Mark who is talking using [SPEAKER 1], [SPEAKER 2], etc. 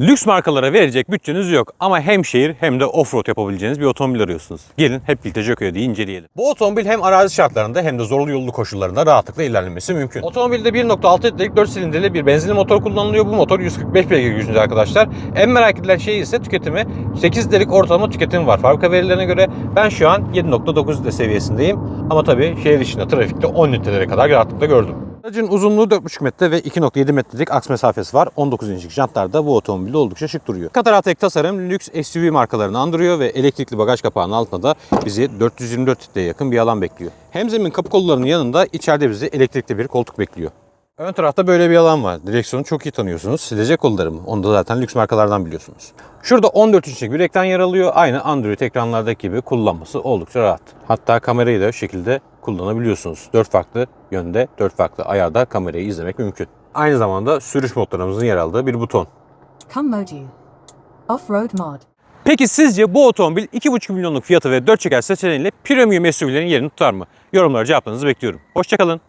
[SPEAKER 1] Lüks markalara verecek bütçeniz yok ama hem şehir hem de offroad yapabileceğiniz bir otomobil arıyorsunuz. Gelin hep birlikte Joko'yu inceleyelim. Bu otomobil hem arazi şartlarında hem de zorlu yollu koşullarında rahatlıkla ilerlemesi mümkün. Otomobilde 1.6 litrelik 4 silindirli bir benzinli motor kullanılıyor. Bu motor 145 beygir gücünde arkadaşlar. En merak edilen şey ise tüketimi. 8 litrelik ortalama tüketim var fabrika verilerine göre. Ben şu an 7.9 litre seviyesindeyim. Ama tabii şehir içinde trafikte 10 litrelere kadar rahatlıkla gördüm. Aracın uzunluğu 4.5 metre ve 2.7 metrelik aks mesafesi var. 19 inçlik jantlar da bu otomobilde oldukça şık duruyor. Kataratek tasarım lüks SUV markalarını andırıyor ve elektrikli bagaj kapağının altında da bizi 424 litreye yakın bir alan bekliyor. Hem zemin kapı kollarının yanında içeride bizi elektrikli bir koltuk bekliyor. Ön tarafta böyle bir alan var. Direksiyonu çok iyi tanıyorsunuz. Silecek kollarım. Onu da zaten lüks markalardan biliyorsunuz. Şurada 14 inçlik bir ekran yer alıyor. Aynı Android ekranlardaki gibi kullanması oldukça rahat. Hatta kamerayı da şekilde kullanabiliyorsunuz. 4 farklı yönde, 4 farklı ayarda kamerayı izlemek mümkün. Aynı zamanda sürüş modlarımızın yer aldığı bir buton.
[SPEAKER 2] Come Modu. Off-road mod.
[SPEAKER 1] Peki sizce bu otomobil 2,5 milyonluk fiyatı ve 4 çeker seçeneğiyle premium SUV'lerin yerini tutar mı? Yorumlara cevaplarınızı bekliyorum. Hoşçakalın.